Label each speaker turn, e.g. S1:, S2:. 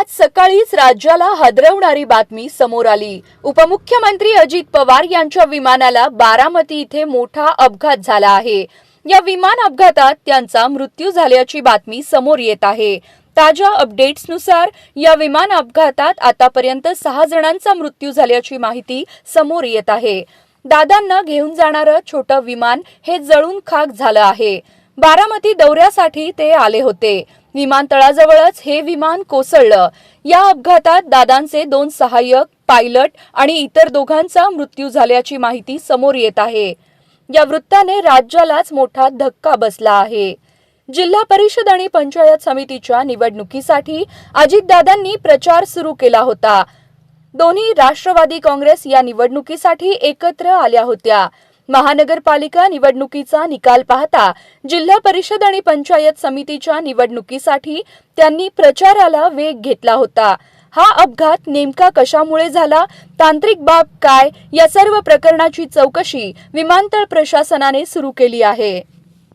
S1: आज सकाळीच राज्याला हादरवणारी बातमी समोर आली. उपमुख्यमंत्री अजित पवार यांच्या विमानाला बारामती इथे मोठा अपघात झाला आहे. या विमान अपघातात त्यांचा मृत्यू झाल्याची बातमी समोर येत आहे. ताज्या अपडेट्सनुसार या विमान अपघातात आतापर्यंत सहा जणांचा मृत्यू झाल्याची माहिती समोर येत आहे. दादांना घेऊन जाणारं छोटं विमान हे जळून खाक झालं आहे. बारामती दौऱ्यासाठी ते आले होते. विमानतळाजवळच हे विमान कोसळलं. या अपघातात दादांचे दोन सहाय्यक पायलट आणि इतर दोघांचा मृत्यू झाल्याची माहिती समोर येत आहे. या वृत्ताने राज्यालाच मोठा धक्का बसला आहे. जिल्हा परिषद आणि पंचायत समितीच्या निवडणुकीसाठी अजितदादांनी प्रचार सुरू केला होता. दोन्ही राष्ट्रवादी काँग्रेस या निवडणुकीसाठी एकत्र आल्या होत्या. महानगरपालिका निवडणुकीचा निकाल पाहता जिल्हा परिषद आणि पंचायत समितीच्या निवडणुकीसाठी त्यांनी प्रचाराला वेग घेतला होता. हा अपघात नेमका कशामुळे झाला? तांत्रिक बाब काय? या सर्व प्रकरणाची चौकशी विमानतळ प्रशासनाने सुरू केली आहे.